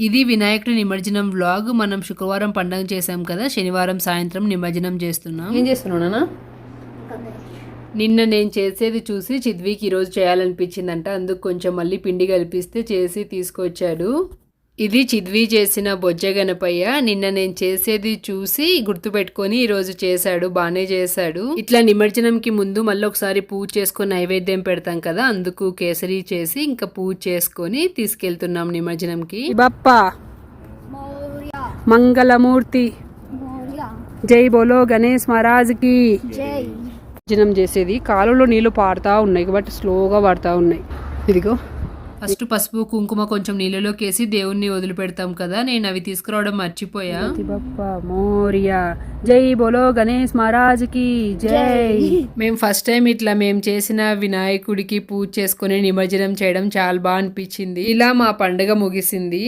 ఇది వినాయకుడి నిమజ్జనం వ్లాగ్ మనం శుక్రవారం పండుగ చేసాం కదా శనివారం సాయంత్రం నిమజ్జనం చేస్తున్నాం. ఏం చేస్తున్నావు నాన్న? నిన్న నేను చేసేది చూసి చిద్వికి ఈరోజు చేయాలనిపించిందంట. అందుకు కొంచెం మళ్ళీ పిండి కలిపిస్తే చేసి తీసుకొచ్చాడు. ఇది చిద్వి చేసిన బొజ్జ గణపయ్య నిన్న నేను చేసేది చూసి గుర్తుపెట్టుకొని ఈరోజు చేశాడు బాగానే చేశాడు. ఇట్లా నిమజ్జనంకి ముందు మళ్ళీ ఒకసారి పూజ చేసుకొని నైవేద్యం పెడతాం కదా అందుకు కేసరి చేసి ఇంకా పూజ చేసుకొని తీసుకెళ్తున్నాం నిమజ్జనంకి. బప్ప మంగళమూర్తి. జై బోలో గణేష్ మహారాజ్కి. భజనం చేసేది. కాలువలో నీళ్ళు పారుతా ఉన్నాయి కాబట్టి స్లోగా పడతా ఉన్నాయి. ఇదిగో. ఫస్ట్ పసుపు కుంకుమ కొంచెం నీళ్ళలోకి వేసి దేవుణ్ణి వదిలిపెడతాం కదా. నేను అవి తీసుకురావడం మర్చిపోయా. మోరియా. జై బోలో గణేష్ మహారాజ్కి జై. మేము ఫస్ట్ టైం ఇట్లా మేము చేసిన వినాయకుడికి పూజ చేసుకొని నిమజ్జనం చేయడం చాలా బాగా అనిపించింది. ఇలా మా పండుగ ముగిసింది.